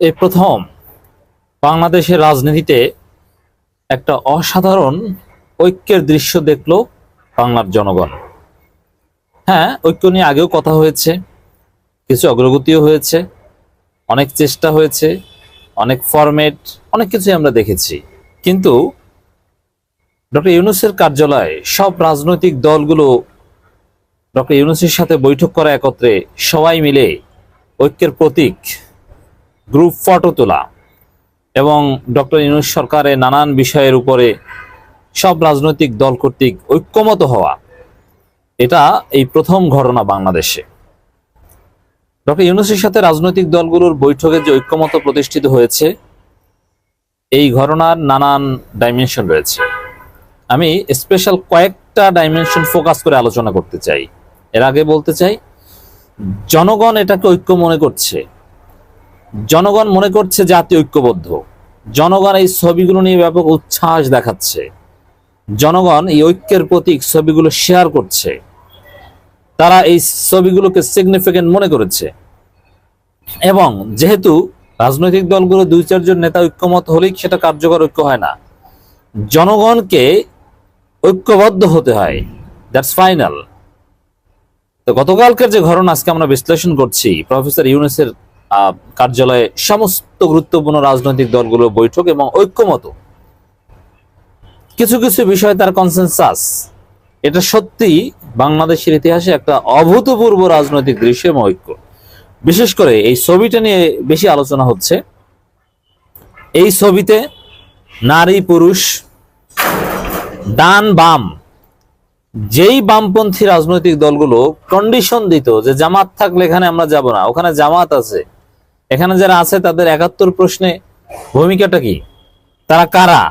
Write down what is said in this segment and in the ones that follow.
এই প্রথম বাংলাদেশের রাজনীতিতে একটা অসাধারণ ঐক্যের দৃশ্য দেখল বাংলার জনগণ। হ্যাঁ ঐক্য নিয়ে আগেও কথা হয়েছে, কিছু অগ্রগতিও হয়েছে, অনেক চেষ্টা হয়েছে, অনেক ফরম্যাট অনেক কিছুই আমরা দেখেছি। কিন্তু ডক্টর ইউনুসের কার্যালয়ে সব রাজনৈতিক দলগুলো ডক্টর ইউনুসের সাথে বৈঠক করা একত্রে সবাই মিলে ঐক্যের প্রতীক গ্রুপ ফটো তোলা এবং ডক্টর ইউনুস সরকারের নানান বিষয়ের উপরে সব রাজনৈতিক দল কর্তৃক ঐক্যমত হওয়া, এটা এই প্রথম ঘটনা বাংলাদেশে। ডক্টর ইউনুসের সাথে রাজনৈতিক দলগুলোর বৈঠকে যে ঐক্যমত প্রতিষ্ঠিত হয়েছে, এই ঘটনার নানান ডাইমেনশন রয়েছে। আমি স্পেশাল কয়েকটা ডাইমেনশন ফোকাস করে আলোচনা করতে চাই। এর আগে বলতে চাই, জনগণ এটাকে ঐক্য মনে করছে। জনগণ মনে করছে জাতীয় ঐক্যবদ্ধ। জনগণ এই ছবিগুলো নিয়ে ব্যাপক উচ্ছ্বাস দেখাচ্ছে। জনগণ এই ঐক্যের প্রতীক ছবিগুলো শেয়ার করছে। তারা এই ছবিগুলোকে সিগনিফিকেন্ট মনে করেছে। এবং যেহেতু রাজনৈতিক দলগুলো দুই চারজন নেতা ঐক্যমত হলেই সেটা কার্যকর ঐক্য হয় না, জনগণকে ঐক্যবদ্ধ হতে হয়। দ্যাটস ফাইনাল তো গতকালকের যে ঘটনা আজকে আমরা বিশ্লেষণ করছি, প্রফেসর ইউনুসের কার্যালয়ে সমস্ত গুরুত্বপূর্ণ রাজনৈতিক দলগুলো বৈঠক এবং ঐক্যমত। কিছু কিছু বিষয় তার কনসেনসাস এটা সত্যি বাংলাদেশের ইতিহাসে একটা অভূতপূর্ব রাজনৈতিক দৃশ্য এবং ঐক্য। বিশেষ করে এই ছবিটা নিয়ে বেশি আলোচনা হচ্ছে। এই ছবিতে নারী, পুরুষ, ডান, বাম, যেই বামপন্থী রাজনৈতিক দলগুলো কন্ডিশন দিত যে জামাত থাকলে এখানে আমরা যাব না, ওখানে জামাত আছে। এখানে যারা আছে, তাদের একাত্তর প্রশ্নে ভূমিকাটা কি? তারা কারা?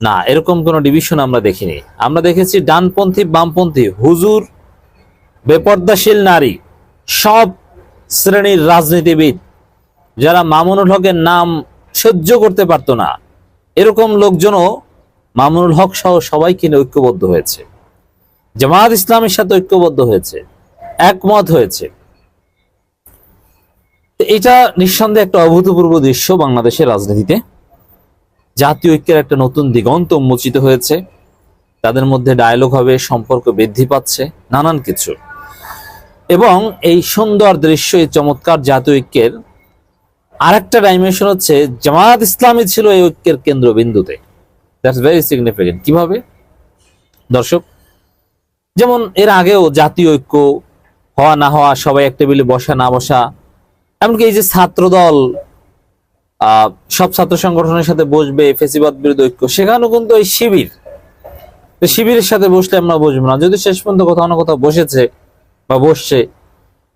না, এরকম কোন ডিভিশন আমরা দেখিনি। আমরা দেখেছি ডানপন্থী, বামপন্থী, হুজুর, বেপর্দাশীল নারী, সব শ্রেণির রাজনীতিবিদ, যারা মামুনুল হকের নাম সহ্য করতে পারতো না। এরকম লোকজনও মামুনুল হক সহ সবাই কিনে ঐক্যবদ্ধ হয়েছে। জামায়াত ইসলামের সাথে ঐক্যবদ্ধ হয়েছে, একমত হয়েছে। এটা নিঃসন্দেহে একটা অভূতপূর্ব দৃশ্য বাংলাদেশের রাজনীতিতে। জাতীয় ঐক্যের একটা নতুন দিগন্ত উন্মোচিত হয়েছে। তাদের মধ্যে ডায়লগ হবে, সম্পর্ক বৃদ্ধি পাচ্ছে, নানান কিছু। এবং এই সুন্দর দৃশ্য, এই চমৎকার জাতীয় ঐক্যের আরেকটা ডাইমেনশন হচ্ছে, জামায়াত ইসলামী ছিল এই ঐক্যের কেন্দ্রবিন্দুতে। দ্যাটস ভেরি সিগনিফিকেন্ট কীভাবে? দর্শক, যেমন এর আগেও জাতীয় ঐক্য, হওয়া না হওয়া, সবাই এক টেবিলে বসা না বসা এমনকি এই যে ছাত্র দল আহ, সব ছাত্র সংগঠনের সাথে বসবে ফেসিবাদ বিরোধী ঐক্য সেখানেও কিন্তু এই শিবির। শিবিরের সাথে বসলে আমরা বসবো না। যদি শেষ পর্যন্ত কোথাও না কোথাও বসেছে বা বসছে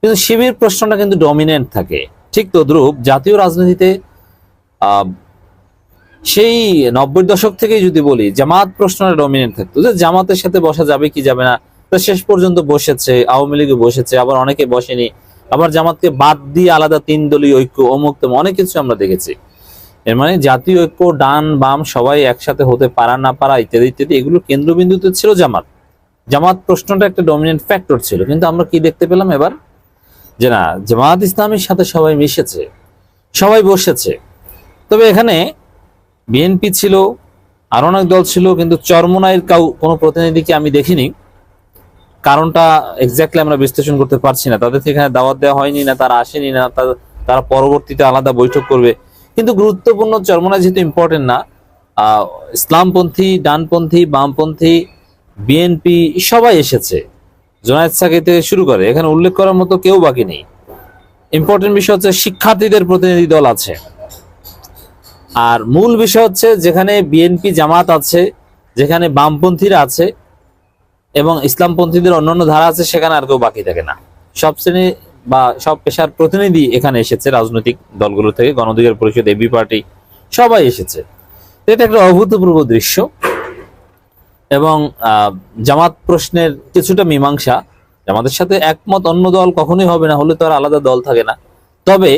কিন্তু শিবির প্রশ্নটা কিন্তু ডমিনেন্ট থাকে। ঠিক তো তদ্রুপ জাতীয় রাজনীতিতে সেই নব্বই দশক থেকেই যদি বলি জামাত প্রশ্নটা ডমিনেন্ট থাকতো। যে জামাতের সাথে বসা যাবে কি যাবে না শেষ পর্যন্ত বসেছে আওয়ামী লীগে বসেছে আবার অনেকে বসেনি। আবার জামাতকে বাদ দিয়ে আলাদা তিন দলীয় ঐক্য, অমুক তমুক অনেক কিছু আমরা দেখেছি। এর মানে জাতীয় ঐক্য, ডান, বাম, সবাই একসাথে হতে পারা, না পারা, ইত্যাদি ইত্যাদি এগুলো কেন্দ্রবিন্দুতে ছিল জামাত। জামাত প্রশ্নটা একটা ডমিনেন্ট ফ্যাক্টর ছিল, কিন্তু আমরা কি দেখতে পেলাম এবার? যে না, জামাত ইসলামের সাথে সবাই মিশেছে, সবাই বসেছে। তবে এখানে বিএনপি ছিল, আরও অনেক দল ছিল, কিন্তু চরমনাইয়ের কাউ কোনো প্রতিনিধিকে আমি দেখিনি। কারণটা এক্স্যাক্টলি আমরা বিশ্লেষণ করতে পারছি না। তাদের এখানে দাওয়াত দেওয়া হয়নি না, তারা আসেনি না, তারা পরবর্তীতে আলাদা বৈঠক করবে। কিন্তু গুরুত্বপূর্ণ চরমনাই যেহেতু ইম্পর্টেন্ট না ইসলামপন্থী, ডানপন্থী, বামপন্থী বিএনপি সবাই এসেছে। জোনায়েদ সাকি থেকে শুরু করে, এখানে উল্লেখ করার মতো কেউ বাকি নেই। ইম্পর্টেন্ট বিষয় হচ্ছে শিক্ষার্থীদের প্রতিনিধি দল আছে। আর মূল বিষয় হচ্ছে যেখানে বিএনপি জামাত আছে, যেখানে বামপন্থীরা আছে এবং ইসলামপন্থীদের অন্যান্য ধারা আছে, সেখানে আর কেউ বাকি থাকে না। সব শ্রেণি বা সব পেশার প্রতিনিধি এখানে এসেছে, রাজনৈতিক দলগুলো থেকে গণধিকার পরিষদ, এবি পার্টি, সবাই এসেছে। এটা একটা অভূতপূর্ব দৃশ্য এবং জামাত প্রশ্নের কিছুটা মীমাংসা। জামাতের সাথে একমত অন্য দল কখনোই হবে না, হলে তো আর আলাদা দল থাকে না। তবে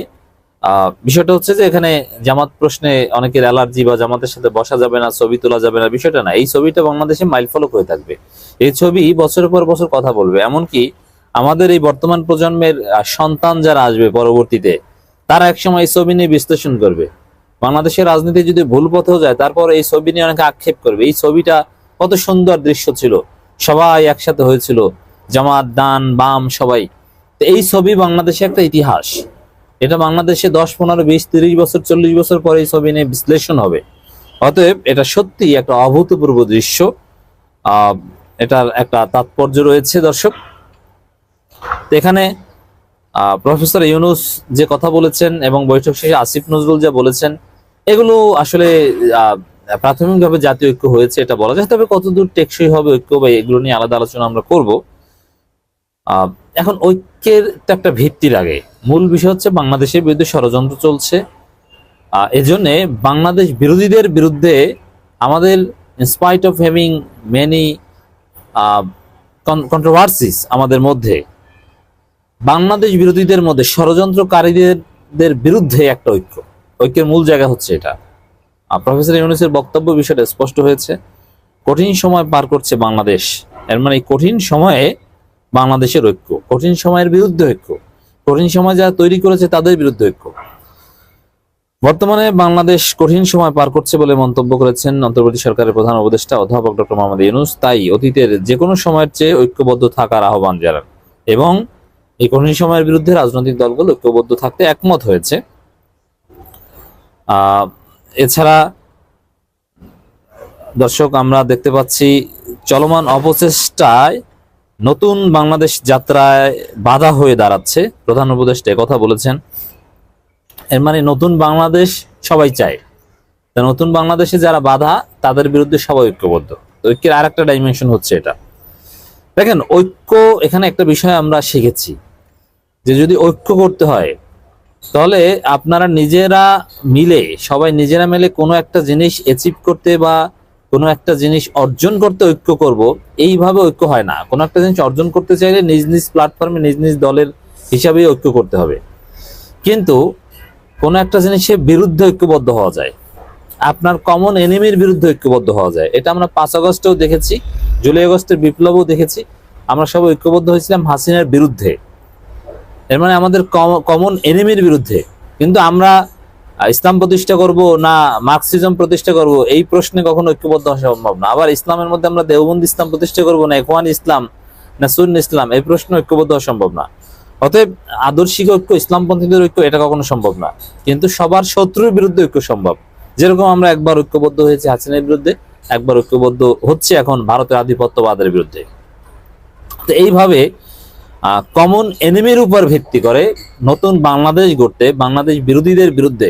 বিষয়টা হচ্ছে যে এখানে জামাত প্রশ্নে অনেকের অ্যালার্জি বা জামাতের সাথে বসা যাবে না, ছবি তোলা যাবে না, বিষয়টা না। এই ছবিটা বাংলাদেশে মাইল ফলক হয়ে থাকবে। এই ছবি বছরের পর বছর কথা বলবে। এমনকি আমাদের এই বর্তমান প্রজন্মের সন্তান যারা আসবে পরবর্তীতে, তারা একসময় এই ছবি নিয়ে বিশ্লেষণ করবে। বাংলাদেশের রাজনীতি যদি ভুল পথেও যায়, তারপর এই ছবি নিয়ে অনেকে আক্ষেপ করবে। এই ছবিটা কত সুন্দর দৃশ্য ছিল। সবাই একসাথে হয়েছিল। জামাত, দান, বাম, সবাই। তো এই ছবি বাংলাদেশে একটা ইতিহাস। এটা বাংলাদেশে দশ, পনেরো, বিশ, তিরিশ বছর, চল্লিশ বছর পরে এই ছবি নিয়ে বিশ্লেষণ হবে। অতএব এটা সত্যি একটা অভূতপূর্ব দৃশ্য। এটার একটা তাৎপর্য রয়েছে দর্শক। এখানে প্রফেসর ইউনুস যে কথা বলেছেন এবং বৈঠক শেষে আসিফ নজরুল যা বলেছেন, এগুলো আসলে প্রাথমিকভাবে জাতীয় ঐক্য হয়েছে এটা বলা যায়। তবে কতদূর টেকসই হবে ঐক্য বা এগুলো নিয়ে আলাদা আলোচনা আমরা করব। এখন ঐক্যের তো একটা ভিত্তির আগে। মূল বিষয় হচ্ছে বাংলাদেশের বিরুদ্ধে ষড়যন্ত্র চলছে। এজন্যে বাংলাদেশ বিরোধীদের বিরুদ্ধে আমাদের in spite of having many controversies আমাদের মধ্যে, বাংলাদেশ বিরোধীদের মধ্যে ষড়যন্ত্রকারীদের বিরুদ্ধে একটা ঐক্য। ঐক্যের মূল জায়গা হচ্ছে এটা। আর প্রফেসর ইউনুসের বক্তব্য বিষয়টা স্পষ্ট হয়েছে। কঠিন সময় পার করছে বাংলাদেশ। এর মানে কঠিন সময়ে বাংলাদেশের ঐক্য, কঠিন সময়ের বিরুদ্ধে ঐক্য। কঠিন সময় যারা তৈরি করেছে তাদের বিরুদ্ধে ঐক্য। বর্তমানে বাংলাদেশ কঠিন সময় পার করছে বলে মন্তব্য করেছেন অন্তর্বর্তী সরকারের প্রধান উপদেষ্টা অধ্যাপক ডক্টর মোহাম্মদ ইউনুস। তাই অতীতের যে কোনো সময়ের চেয়ে ঐক্যবদ্ধ থাকার আহ্বান জানান। এবং এই কঠিন সময়ের বিরুদ্ধে রাজনৈতিক দলগুলো ঐক্যবদ্ধ থাকতে একমত হয়েছে। এছাড়া দর্শক, আমরা দেখতে পাচ্ছি চলমান অপচেষ্টায় নতুন বাংলাদেশ যাত্রায় বাধা হয়ে দাঁড়াচ্ছে। প্রধান উপদেষ্টা কথা বলেছেন, এর মানে নতুন বাংলাদেশ সবাই চায়। তা নতুন বাংলাদেশে যারা বাধা, তাদের বিরুদ্ধে সবাই ঐক্যবদ্ধ। ঐক্যের আর একটা ডাইমেনশন হচ্ছে এটা। দেখেন, ঐক্য এখানে একটা বিষয় আমরা শিখেছি, যে যদি ঐক্য করতে হয়, তাহলে আপনারা নিজেরা মিলে, সবাই নিজেরা মিলে কোনো একটা জিনিস অ্যাচিভ করতে বা কোনো একটা জিনিস অর্জন করতে ঐক্য করব, এইভাবে ঐক্য হয় না। কোনো একটা জিনিস অর্জন করতে চাইলে নিজ নিজ প্ল্যাটফর্মে নিজ নিজ দলের হিসাবেই ঐক্য করতে হবে। কিন্তু কোনো একটা জিনিসের বিরুদ্ধে ঐক্যবদ্ধ হওয়া যায়। আপনার কমন এনিমির বিরুদ্ধে ঐক্যবদ্ধ হওয়া যায়। এটা আমরা পাঁচ আগস্টেও দেখেছি, জুলাই আগস্টের বিপ্লবও দেখেছি। আমরা সবাই ঐক্যবদ্ধ হয়েছিলাম হাসিনার বিরুদ্ধে। এর মানে আমাদের কমন এনিমির বিরুদ্ধে। কিন্তু আমরা ইসলাম প্রতিষ্ঠা করব না মার্কসিজম প্রতিষ্ঠা করব? এই প্রশ্নে কখনো ঐক্যবদ্ধ হওয়া সম্ভব না। আবার ইসলামের মধ্যে আমরা দেওবন্দ ইসলাম প্রতিষ্ঠা করব না এখওয়ান ইসলাম না সুন ইসলাম? এই প্রশ্ন ঐক্যবদ্ধ হওয়া সম্ভব না। অতএব আদর্শিক ঐক্য, ইসলামপন্থীদের ঐক্য, এটা কখনো সম্ভব না। কিন্তু সবার শত্রুর বিরুদ্ধে ঐক্য সম্ভব। যেরকম আমরা একবার ঐক্যবদ্ধ হয়েছি হাসিনের বিরুদ্ধে, একবার ঐক্যবদ্ধ হচ্ছে এখন ভারতের আধিপত্যবাদের বিরুদ্ধে। তো এইভাবে কমন এনিমির উপর ভিত্তি করে নতুন বাংলাদেশ গড়তে, বাংলাদেশ বিরোধীদের বিরুদ্ধে